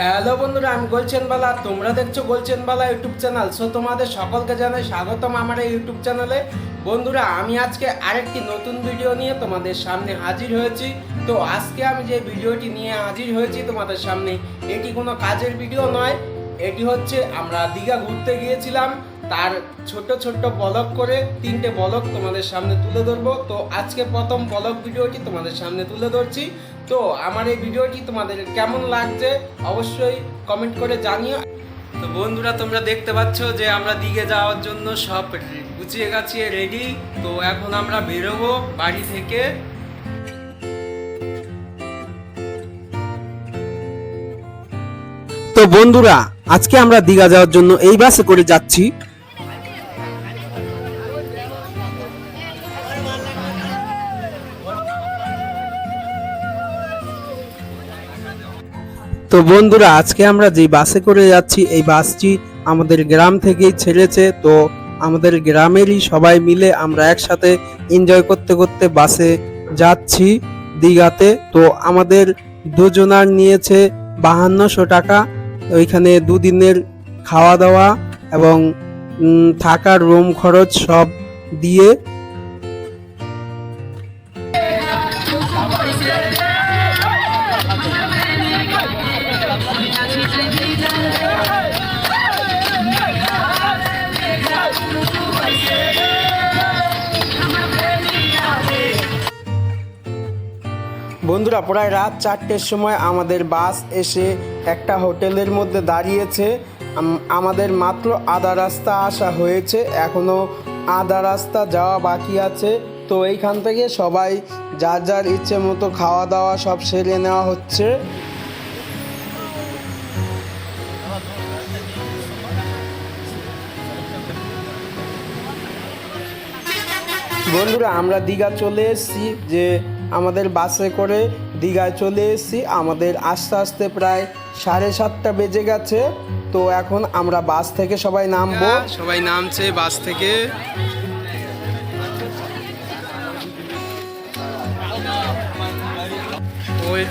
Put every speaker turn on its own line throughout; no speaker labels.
Hello বন্ধুরা, আমি গোলচেন বালা তোমরা দেখছ গোলচেন বালা ইউটিউব চ্যানেল। সো তোমাদের সকলকে জানাই স্বাগতম আমার এই ইউটিউব চ্যানেলে। বন্ধুরা, আমি আজকে আরেকটি নতুন ভিডিও নিয়ে তোমাদের সামনে হাজির হয়েছি। তো আজকে আমি যে ভিডিওটি নিয়ে হাজির হয়েছি তোমাদের সামনে, এটি কোনো কাজের ভিডিও নয়। এটি হচ্ছে, আমরা দীঘা ঘুরতে গিয়েছিলাম। তার ছোট ছোট বলক করে তিনটে বলক তোমাদের সামনে তুলে ধরবো। তো আজকে প্রথম বলক ভিডিওটি তোমাদের সামনে তুলে ধরছি। তো আমার এই ভিডিওটি তোমাদের কেমন লাগছে অবশ্যই কমেন্ট করে জানিও। তো বন্ধুরা তোমরা দেখতে পাচ্ছ যে আমরা দিঘে যাওয়ার জন্য সব গুছিয়ে গাছিয়ে রেডি তো এখন আমরা বেরোবো বাড়ি থেকে।
তো বন্ধুরা আজকে আমরা দীঘা যাওয়ার জন্য এই বাসে করে যাচ্ছি। তো বন্ধুরা, আজকে আমরা যে বাসে করে যাচ্ছি, এই বাসটি আমাদের গ্রাম থেকেই ছেড়েছে। তো আমাদের গ্রামেরই সবাই মিলে আমরা একসাথে এনজয় করতে করতে বাসে যাচ্ছি দীঘাতে। তো আমাদের দুজনার নিয়েছে বাহান্নশো টাকা। ওইখানে দুদিনের খাওয়া দাওয়া এবং থাকার রুম খরচ সব দিয়ে
বন্ধুরা, প্রায় রাত চারটের সময় আমাদের বাস এসে একটা হোটেলের মধ্যে দাঁড়িয়েছে। আমাদের মাত্র আধা রাস্তা আসা হয়েছে এখনও আধা রাস্তা যাওয়া বাকি আছে। তো এইখান থেকে সবাই যার যার ইচ্ছে মতো খাওয়া দাওয়া সব সেরে নেওয়া হচ্ছে। বন্ধুরা, আমরা দীঘা চলে এসেছি যে আমাদের বাসে করে দীঘায় চলে এসেছি। আমাদের আস্তে আস্তে প্রায় সাড়ে সাতটা বেজে গেছে। তো এখন আমরা বাস থেকে সবাই নামবো। সবাই নামছে বাস থেকে।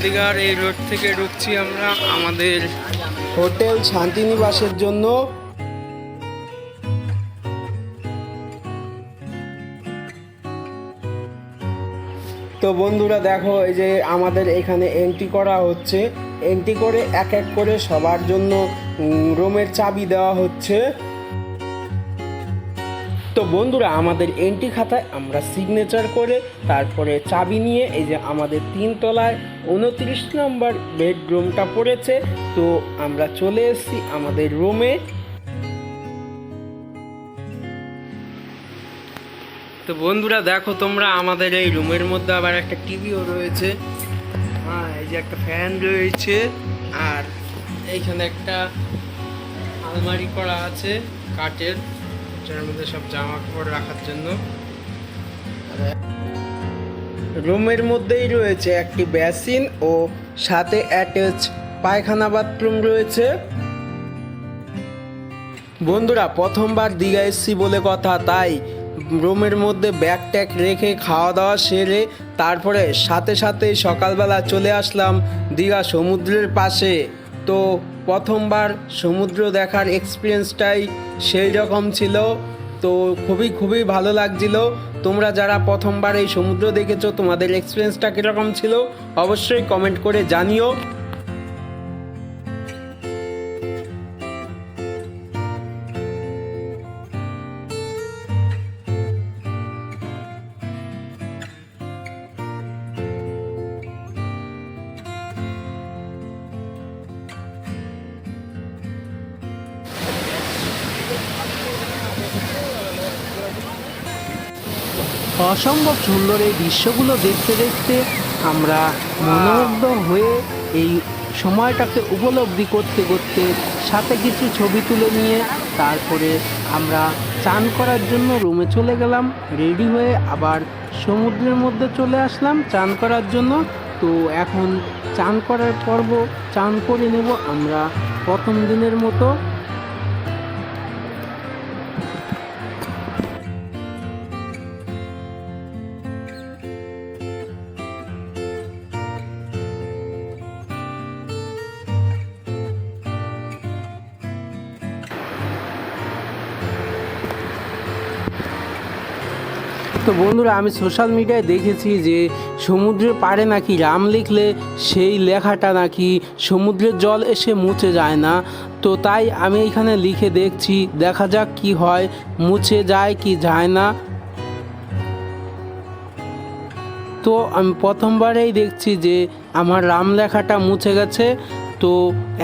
দীঘার এই রোড থেকে ঢুকছি আমরা আমাদের হোটেল শান্তিনিবাসের জন্য। তো বন্ধুরা দেখো, এই যে আমাদের এখানে এন্ট্রি করা হচ্ছে। এন্ট্রি করে এক এক করে সবার জন্য রুমের চাবি দেওয়া হচ্ছে। তো বন্ধুরা, আমাদের এন্ট্রি খাতায় আমরা সিগনেচার করে তারপরে চাবি নিয়ে, এই যে আমাদের তিন তলায় উনত্রিশ নম্বর বেডরুমটা পড়েছে। তো আমরা চলে এসেছি আমাদের রুমে তো বন্ধুরা, দেখো তোমরা আমাদের এই রুমের মধ্যে আবার একটা টিভিও রয়েছে। হ্যাঁ এই যে একটা ফ্যান রয়েছে, আর এইখানে একটা আলমারি করা আছে কাঠের, যার মধ্যে সব জামা কাপড় রাখার জন্য। রুমের মধ্যেই রয়েছে একটি বেসিন ও সাথে অ্যাটাচ পায়খানা বাথরুম রয়েছে। বন্ধুরা, প্রথমবার দীঘা এসছি বলে কথা, তাই রুমের মধ্যে ব্যাগ ট্যাগ রেখে খাওয়া দাওয়া সেরে তারপরে সাথে সাথে সকালবেলা চলে আসলাম দীঘা সমুদ্রের পাশে। তো প্রথমবার সমুদ্র দেখার এক্সপিরিয়েন্সটাই সেই রকম ছিল। তো খুবই খুবই ভালো লাগছিল। তোমরা যারা প্রথমবার এই সমুদ্র দেখেছ, তোমাদের এক্সপিরিয়েন্সটা কীরকম ছিল, অবশ্যই কমেন্ট করে জানিও।
অসম্ভব সুন্দর এই দৃশ্যগুলো দেখতে দেখতে আমরা মনোমুগ্ধ হয়ে এই সময়টাকে উপলব্ধি করতে করতে সাথে কিছু ছবি তুলে নিয়ে তারপরে আমরা চান করার জন্য রুমে চলে গেলাম রেডি হয়ে আবার সমুদ্রের মধ্যে চলে আসলাম চান করার জন্য। তো এখন চান করার পর্ব, চান করে নেব আমরা প্রথম দিনের মতো। তো বন্ধুরা, আমি সোশ্যাল মিডিয়ায় দেখেছি যে সমুদ্রের পাড়ে নাকি রাম লিখলে সেই লেখাটা নাকি সমুদ্রের জল এসে মুছে যায় না। তো তাই আমি এখানে লিখে দেখছি, দেখা যাক কি হয়, মুছে যায় কি যায় না। তো আমি প্রথমবারেই দেখছি যে আমার রাম লেখাটা মুছে গেছে। তো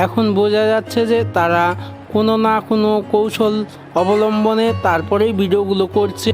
এখন বোঝা যাচ্ছে যে তারা কোনো না কোনো কৌশল অবলম্বনে তারপরেই ভিডিওগুলো করছে।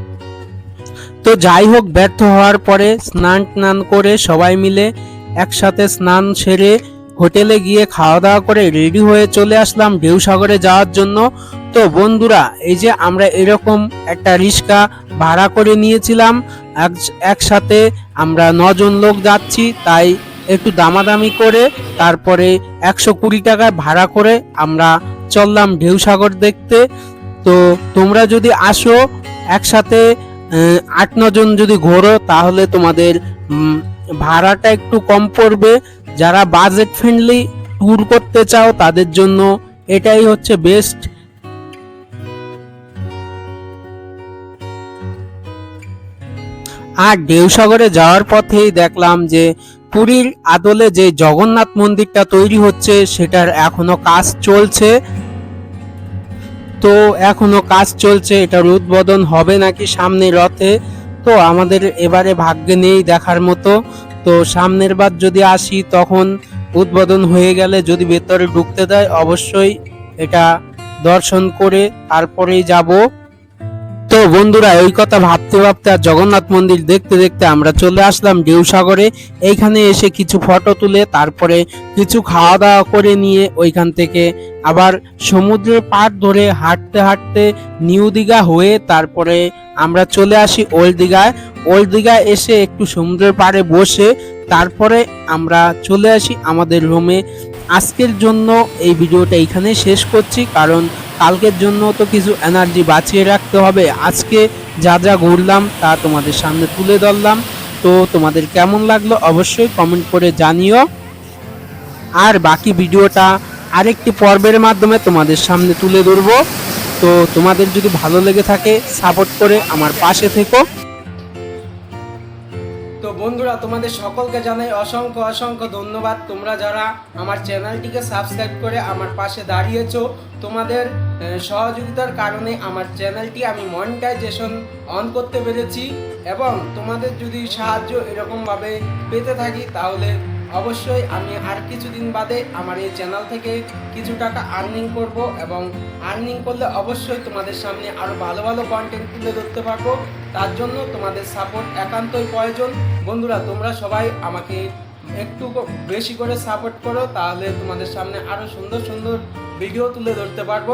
তো যাই হোক, ব্যর্থ হওয়ার পরে স্নান টান করে সবাই মিলে একসাথে স্নান সেরে হোটেলে গিয়ে খাওয়া দাওয়া করে রেডি হয়ে চলে আসলাম ঢেউসাগরে যাওয়ার জন্য। তো বন্ধুরা, এই যে আমরা এরকম একটা রিক্সা ভাড়া করে নিয়েছিলাম, এক- একসাথে আমরা নজন লোক যাচ্ছি, তাই একটু দামাদামি করে তারপরে একশো কুড়ি টাকায় ভাড়া করে আমরা চললাম ঢেউসাগর দেখতে। তো তোমরা যদি আসো একসাথে আট নজন যদি ঘোরো, তাহলে তোমাদের ভাড়াটা একটু কম পড়বে। যারা বাজেট ফ্রেন্ডলি ট্যুর করতে চাও, তাদের জন্য এটাই হচ্ছে বেস্ট আর ঢেউসাগরে যাওয়ার পথেই দেখলাম যে, পুরীর আদলে যে জগন্নাথ মন্দিরটা তৈরি হচ্ছে, সেটার এখনও কাজ চলছে। তো এখনও কাজ চলছে, এটার উদ্বোধন হবে নাকি সামনে রথে তো আমাদের এবারে ভাগ্যে নেই দেখার মতো। তো সামনের বার যদি আসি তখন উদ্বোধন হয়ে গেলে যদি ভেতরে ঢুকতে দেয়, অবশ্যই এটা দর্শন করে তারপরেই যাব। তো বন্ধুরা ওই কথা ভাবতে ভাবতে আর জগন্নাথ মন্দির দেখতে দেখতে আমরা চলে আসলাম ঢেউসাগরে এইখানে এসে কিছু ফটো তুলে তারপরে কিছু খাওয়া দাওয়া করে নিয়ে ওইখান থেকে আবার সমুদ্রের পাড় ধরে হাঁটতে হাঁটতে নিউ দীঘা হয়ে তারপরে আমরা চলে আসি ওল্ড দীঘায়। ওল্ড দীঘায় এসে একটু সমুদ্রের পাড়ে বসে তারপরে আমরা চলে আসি আমাদের রুমে। আজকের জন্য এই ভিডিওটা এইখানে শেষ করছি, কারণ কালকের জন্য তো কিছু এনার্জি বাঁচিয়ে রাখতে হবে। আজকে যা যা ঘুরলাম তা তোমাদের সামনে তুলে ধরলাম। তো তোমাদের কেমন লাগল অবশ্যই কমেন্ট করে জানিও। আর বাকি ভিডিওটা আরেকটি পর্বের মাধ্যমে তোমাদের সামনে তুলে ধরবো। তো তোমাদের যদি ভালো লেগে থাকে সাপোর্ট করে আমার পাশে থেকো।
বন্ধুরা, তোমাদের সকলকে জানাই অসংখ্য অসংখ্য ধন্যবাদ। তোমরা যারা আমার চ্যানেলটিকে সাবস্ক্রাইব করে আমার পাশে দাঁড়িয়েছো, তোমাদের সহযোগিতার কারণে আমার চ্যানেলটি আমি মনিটাইজেশন অন করতে পেরেছি এবং তোমাদের যদি সাহায্য এরকমভাবে পেতে থাকি, তাহলে অবশ্যই আমি আর কিছুদিন বাদে আমার এই চ্যানেল থেকে কিছু টাকা আর্নিং করব এবং আর্নিং করলে অবশ্যই তোমাদের সামনে আরও ভালো ভালো কন্টেন্ট তুলে ধরতে পারব। তার জন্য তোমাদের সাপোর্ট একান্তই প্রয়োজন। বন্ধুরা, তোমরা সবাই আমাকে একটু বেশি করে সাপোর্ট করো, তাহলে তোমাদের সামনে আরও সুন্দর সুন্দর ভিডিও তুলে ধরতে পারব।